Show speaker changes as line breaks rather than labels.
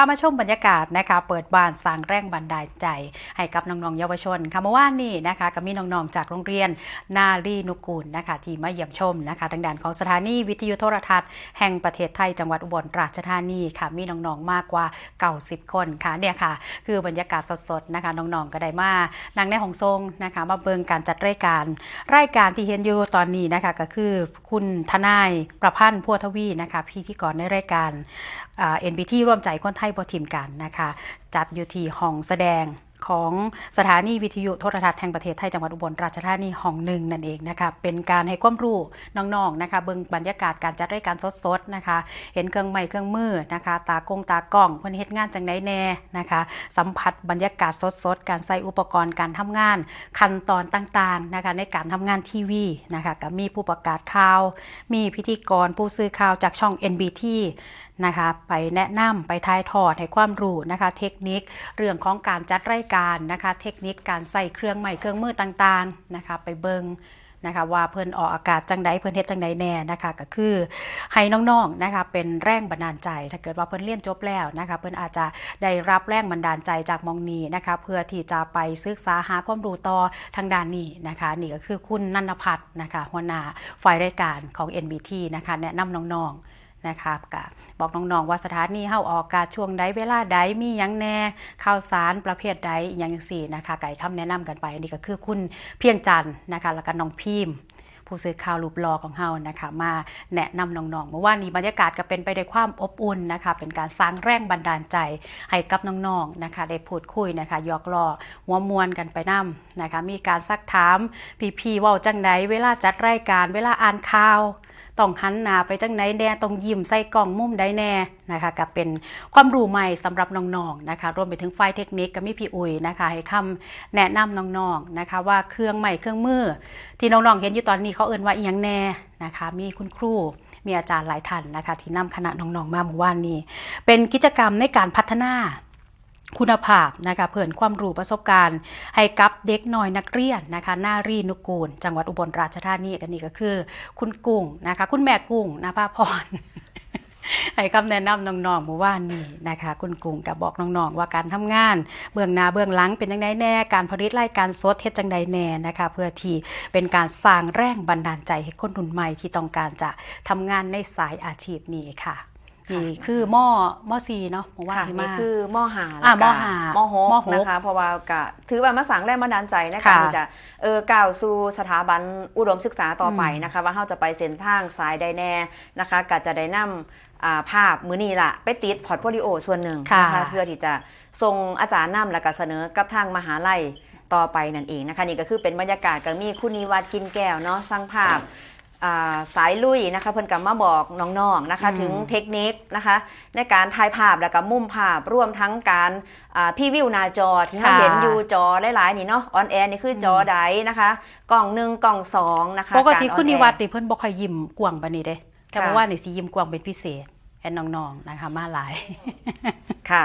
ามาชมบรรยากาศนะคะ เปิดบ้านสร้างแรงบันดาลใจ ให้กับน้องๆเยาวชนค่ะเมื่อวานนี้นะคะก็มีน้องๆจากโรงเรียนนารีนุกูลนะคะ ที่มาเยี่ยมชมนะคะทางด้านของสถานีวิทยุโทรทัศน์แห่งประเทศไทยจังหวัดอุบลราชธานีค่ะมีน้องๆมากกว่า90คนค่ะเนี่ยค่ะ คือบรรยากาศสดๆนะคะน้องๆก็ได้มานั่งในห้องทรงนะคะมาเบิงการจัดรายการ รายการที่เห็นอยู่ตอนนี้นะคะก็คือคุณทนายประพันธ์พัวทวีนะคะพิธีกรในรายการเอ็นบีทีร่วมใจคนไทยบทีมกันนะคะ จัดอยู่ที่ห้องแสดงของสถานีวิทยุโทรทัศน์แห่งประเทศไทยจังหวัดอุบลราชธานีห้องหนึ่งนั่นเองนะคะเป็นการให้ความรู้น้องๆนะคะ เบิ่งบรรยากาศการจัดรายการสดๆนะคะ เห็นเครื่องไม้เครื่องมือนะคะ ตากงตากล้องเพิ่นเฮ็ดงานจังไดแน่นะคะ สัมผัสบรรยากาศสดๆการใส่อุปกรณ์การทำงาน ขั้นตอนต่างๆนะคะในการทำงานทีวีนะคะก็มีผู้ประกาศข่าว มีพิธีกรผู้สื่อข่าวจากช่อง NBT นะคะไปแนะนำไปทายทอดให้ความรู้นะคะ เทคนิคเรื่องของการจัดรายการนะคะ เทคนิคการใส่เครื่องใหม่เครื่องมือต่างๆนะคะ ไปเบิงนะคะว่าเพิ่นออกอากาศจังใดเพิ่นเฮ็ดจังใดแน่นะคะก็คือให้น้องๆนะคะเป็นแรงบันดาลใจ ถ้าเกิดว่าเพิ่นเรียนจบแล้วนะคะเพิ่นอาจจะได้รับแรงบันดาลใจจากมองนี้นะคะเพื่อที่จะไปศึกษาหาความรู้ต่อทางด้านนี้นะคะนี่ก็คือคุณนันพัฒน์นะคะหัวหน้าฝ่ายรายการของ NBT นะคะแนะนำน้องๆ นะคะก็บอกน้องๆว่าสถานีเฮาออกกาช่วงใดเวลาใดมียังแน่ข่าวสารประเภทใดอหยังจังซี่นะคะไก่คำแนะนำกันไปอันนี้ก็คือคุณเพียงจันทร์นะคะแล้วก็น้องพิมผู้สื่อข่าวรูปรอของเฮานะคะ มาแนะนำน้องๆเมื่อวานนี้บรรยากาศก็เป็นไปด้วยความอบอุ่นนะคะ เป็นการสร้างแรงบันดาลใจให้กับน้องๆนะคะ ได้พูดคุยนะคะยอกล้อหัวมวนกันไปนํนะคะ มีการซักถามพี่ๆว้าจังไดเวลาจัดรายการเวลาอ่านข่าว ต้องหันหน้าไปจังไหนแน่ต้องยิ้มใส่กล่องมุมใดแน่นะคะก็เป็นความรู้ใหม่สำหรับน้องๆนะคะ รวมไปถึงฝ่ายเทคนิคก็มีพี่อุ๋ยนะคะ ให้คำแนะนำน้องๆนะคะ ว่าเครื่องใหม่เครื่องมือ ที่น้องๆเห็นอยู่ตอนนี้เขาเอ่นว่าอีหยังแน่นะคะ มีคุณครูมีอาจารย์หลายท่านนะคะ ที่นำคณะน้องๆมาเมื่อวานนี้ เป็นกิจกรรมในการพัฒนา คุณภาพนะคะเพื่อนความรู้ประสบการณ์ ให้กับเด็กน้อยนักเรียนนะคะนารีนุกูล จังหวัดอุบลราชธานีกันนี่ก็คือ คุณกุ้งนะคะ คุณแม่กุ้งนะภาพรให้คำแนะนำน้องๆเมื่อวานนี้นะคะ คุณกุ้งกับบอกน้องๆว่าการทำงาน เบื้องหน้าเบื้องหลังเป็นจังไดแน่ การผลิตรายการสดเฮ็ดจังไดแน่นะคะ เพื่อที่เป็นการสร้างแรงบันดาลใจให้คนรุ่นใหม่ที่ต้องการจะทำงานในสายอาชีพนี้ค่ะ นี่คือหม้อหม้อซีเนาะเมื่อวาน
ค่ะ
ที่
นี่
มา
คือหม้อหา
อะ
แล้วก็
หม้อหา
หม้อหก
หม้อหก
นะคะเพราะว่ากะถือว่ามาสั่งแรงบันดาลใจใน
ค่ะ
การที่จะเออก้าวสู่สถาบันอุดมศึกษาต่อไป
อืม
นะคะว่าเราจะไปเส้นทางสายใดแน่นะคะก็จะได้นำอ่าภาพมือนี้ล่ะ ไปติดพอร์ตโฟลิโอส่วนหนึ่ง
ค่ะ
นะคะเพื่อที่จะส่งอาจารย์นำและก็เสนอกับทางมหาลัยต่อไปนั่นเองนะคะนี่ก็คือเป็นบรรยากาศก็มีคุณนิวัฒน์กินแก้วเนาะสร้างภาพอ่า สายลุยนะคะเพิ่นกับมาบอกน้องๆนะคะ
อืม
ถึงเทคนิคนะคะ ในการถ่ายภาพแล้วก็มุมภาพร่วมทั้งการอ่าพี่วิวหน้าจอที่เรา
ค่ะ
เห็นอยู่จอหลายๆนี่เนาะออนแอร์นี่คือจอใดนะคะ กล่องหนึ่งกล่องสองนะคะ
ปกติา
ร
คุณ
on
นิ
air
วัฒน์นี่เพิ่นบ่ค่อยยิ้มกว้างปานนี้เด้แต่
ค่ะ
ว่านี่สิยิ้มกว้างเป็นพิเศษแอนน้องๆนะคะมาหลาย
ค่ะ